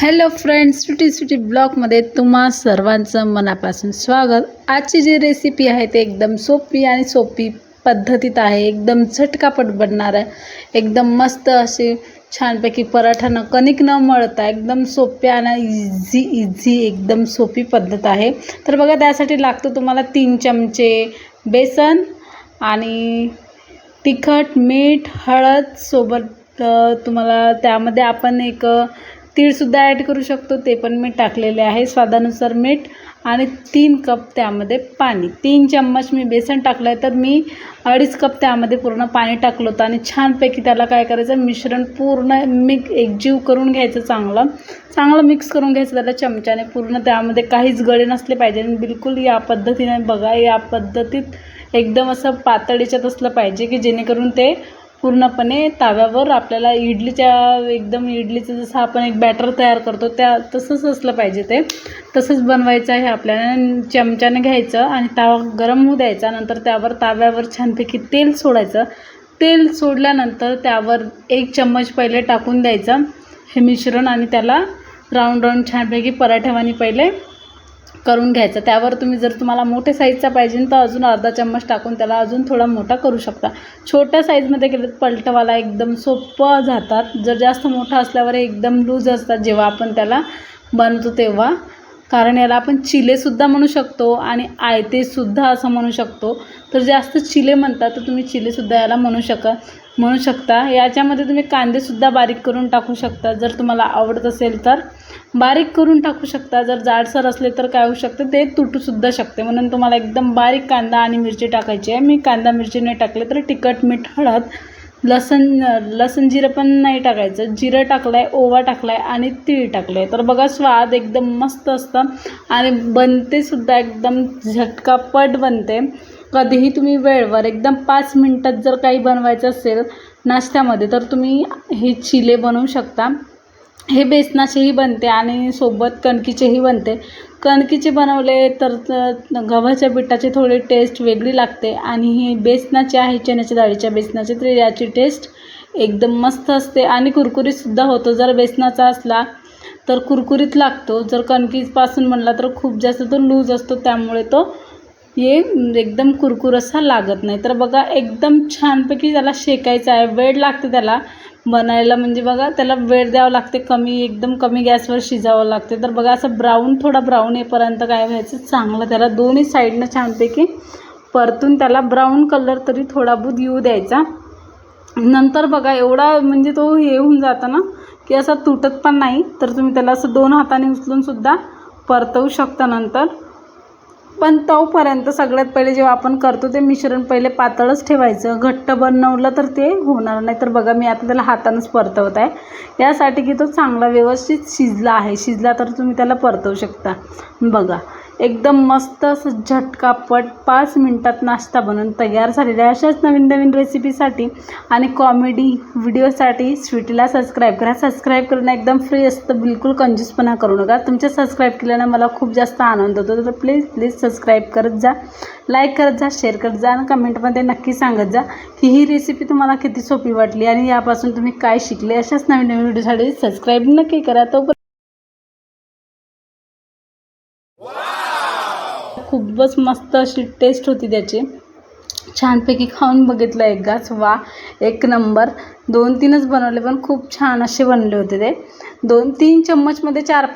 Hello friends सुटी सुटी ब्लॉगमध्ये तुम्हा सर्वांचं मनापासून स्वागत. आजची जी रेसिपी आहे ते एकदम सोपी आणि सोपी पद्धतीत आहे. एकदम झटकापट बनणार आहे. एकदम मस्त अशी छानपैकी पराठानं कणिक न मळता एकदम सोप्या आणि इझी इझी एकदम सोपी पद्धत आहे. तर बघा त्यासाठी लागतं तुम्हाला तीन चमचे बेसन आणि तिखट मीठ हळद सोबत तुम्हाला त्यामध्ये आपण एक तीळसुद्धा ॲड करू शकतो. ते पण मी टाकलेले आहे. स्वादानुसार मीठ आणि तीन कप त्यामध्ये पाणी. तीन चम्मच मी बेसन टाकलं आहे तर मी अडीच कप त्यामध्ये पूर्ण पाणी टाकलं होतं आणि छानपैकी त्याला काय करायचं? मिश्रण पूर्ण मिक एकजीव करून घ्यायचं चांगलं. चांगलं मिक्स करून घ्यायचं. त्याला चमच्याने पूर्ण त्यामध्ये काहीच गळे नसले पाहिजे. आणि बिलकुल या पद्धतीने बघा या पद्धतीत एकदम असं पातळीच्यात असलं पाहिजे की जेणेकरून ते पूर्णपणे ताव्यावर आपल्याला इडलीच्या एकदम इडलीचं जसं आपण एक बॅटर तयार करतो त्या तसंच असलं पाहिजे ते. तसंच बनवायचं आहे आपल्याला चमच्याने घ्यायचं आणि तवा गरम होऊ द्यायचा. नंतर त्यावर ताव्यावर छानपैकी तेल सोडायचं. तेल सोडल्यानंतर त्यावर एक चम्मच पहिले टाकून द्यायचं. हे मिश्रण आणि त्याला राऊंड राऊंड छानपैकी पराठ्यावानी पहिले करून घ्यायचं. त्यावर तुम्ही जर तुम्हाला मोठ्या साईजचा पाहिजे तर अजून अर्धा चम्मच टाकून त्याला अजून थोडा मोठा करू शकता. छोट्या साईजमध्ये केलं तर पलटवाला एकदम सोपं जातात. जर जास्त मोठा असल्यावर एकदम लूज असतात जेव्हा आपण त्याला बनवतो तेव्हा. कारण याला आपण चिलेसुद्धा म्हणू शकतो आणि आयतेसुद्धा असं म्हणू शकतो. तर जास्त चिले म्हणतात तर तुम्ही चिलेसुद्धा याला म्हणू शका म्हणू शकता. याच्यामध्ये तुम्ही कांदेसुद्धा बारीक करून टाकू शकता. जर तुम्हाला आवडत असेल तर. बारीक करून टाकू शकता. जर जाडसर असले तर काय होऊ शकतं? ते तुटूसुद्धा शकते. म्हणून तुम्हाला एकदम बारीक कांदा आणि मिरची टाकायची आहे. मी कांदा मिरची नाही टाकले तर तिखट मीठ हळद लसण लसण जिरं पण नाही टाकायचं. जिरं टाकलं आहे ओवा टाकला आहे आणि तीळ टाकलं आहे तर बघा स्वाद एकदम मस्त असतं आणि बनतेसुद्धा एकदम झटकापट बनते. कधीही तुम्ही वेळवर एकदम पाच मिनटात जर काही बनवायचं असेल नाश्त्यामध्ये तर तुम्ही हे चिले बनवू शकता. हे बेसनाचेही बनते आणि सोबत कणकीचेही बनते. कणकीचे बनवले तर तर गव्हाच्या पिठाचे थोडी टेस्ट वेगळी लागते आणि ही बेसनाची आहे चण्याच्या डाळीच्या बेसनाचे तर याची टेस्ट एकदम मस्त असते आणि कुरकुरीतसुद्धा होतो. जर बेसनाचा असला तर कुरकुरीत लागतो. जर कणकीपासून म्हणला तर खूप जास्त तो लूज असतो त्यामुळे तो हे एकदम कुरकुर असा लागत नाही. तर बघा एकदम छानपैकी त्याला शेकायचं आहे. वेळ लागते त्याला बनायला. म्हणजे बघा त्याला वेळ द्यावं लागते. कमी एकदम कमी गॅसवर शिजावं लागते. तर बघा असं ब्राऊन थोडा ब्राऊन येईपर्यंत काय व्हायचं? चांगलं त्याला दोन्ही साईडनं छानपैकी परतून त्याला ब्राऊन कलर तरी थोडा बहुत येऊ द्यायचा. नंतर बघा एवढा म्हणजे तो हे होऊन जाता ना की असा तुटत पण नाही. तर तुम्ही त्याला असं दोन हाताने उचलून सुद्धा परतवू शकता नंतर. पण तोपर्यंत सगळ्यात पहिले जेव्हा आपण करतो ते मिश्रण पहिले पातळच ठेवायचं. घट्ट बनवलं तर ते होणार नाही. तर बघा मी आता त्याला हातानंच परतवत आहे. यासाठी की तो चांगला व्यवस्थित शिजला आहे. शिजला तर तुम्ही त्याला परतवू शकता. बघा एकदम मस्त असं झटकापट पाच मिनटात नाश्ता बनवून तयार झालेला आहे अशाच नवीन नवीन रेसिपीसाठी आणि कॉमेडी व्हिडिओसाठी स्वीटीला सबस्क्राईब करा. सबस्क्राईब करणं एकदम फ्री असतं. बिलकुल कंजूसपणा करू नका. तुमच्या सबस्क्राईब केल्यानं मला खूप जास्त आनंद होतो. तर प्लीज प्लीज सबस्क्राईब करत जा. लाईक करत जा. शेअर करत जा. आणि कमेंटमध्ये नक्की सांगत जा की ही रेसिपी तुम्हाला किती सोपी वाटली आणि यापासून तुम्ही काय शिकले. अशाच नवीन नवीन व्हिडिओसाठी सबस्क्राईब नक्की करा. तो खूपच मस्त अशी टेस्ट होती त्याची. छानपैकी खाऊन बघितलं एक गाच वा एक नंबर दोन तीनच बनवले पण खूप छान असे बनले होते ते. दोन तीन चम्मचमध्ये चार